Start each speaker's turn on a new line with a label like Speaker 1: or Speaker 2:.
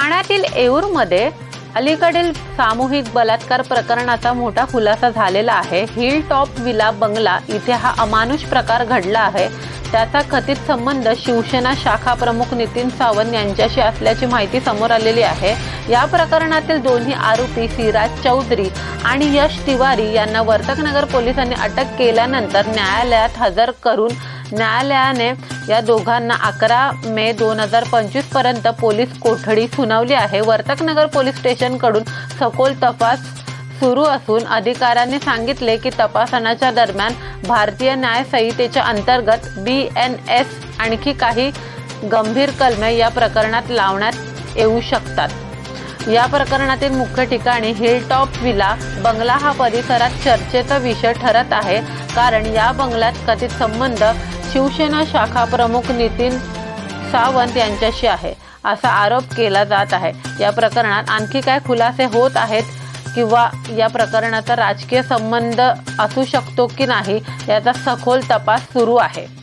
Speaker 1: ठाण्यातील येऊरमध्ये अलीकडील सामूहिक बलात्कार प्रकरणाचा मोठा खुलासा झालेला आहे. हिल टॉप विला बंगला इथे हा अमानुष प्रकार घडला आहे. त्याचा कथित संबंध शिवसेना शाखा प्रमुख नितीन सावंत यांच्याशी असल्याची माहिती समोर आलेली आहे. या प्रकरणातील दोन्ही आरोपी सिराज चौधरी आणि यश तिवारी यांना वर्तकनगर पोलिसांनी अटक केल्यानंतर न्यायालयात हजर करून न्यायालयाने या दोघांना अकरा मे दोन हजार पंचवीसपर्यंत पोलीस कोठडी सुनावली आहे. वर्तकनगर पोलीस स्टेशनकडून सखोल तपास सुरू असून अधिकाऱ्यांनी सांगितले की तपासणाच्या दरम्यान भारतीय न्याय संहितेच्या अंतर्गत बी एन एस आणखी काही गंभीर कलमे या प्रकरणात लावण्यात येऊ शकतात. या प्रकरणातील मुख्य ठिकाणी हिलटॉप विला बंगला हा परिसरात चर्चेचा विषय ठरत आहे. कारण या बंगल्यात कथित संबंध शिवसेना शाखा प्रमुख नितीन सावंत यांच्याशी आहे. असा आरोप केला जात आहे. या प्रकरणात आणखी काय खुलासे होत आहेत किंवा या प्रकरणाचा राजकीय संबंध असू शकतो की नाही याचा सखोल तपास सुरू आहे.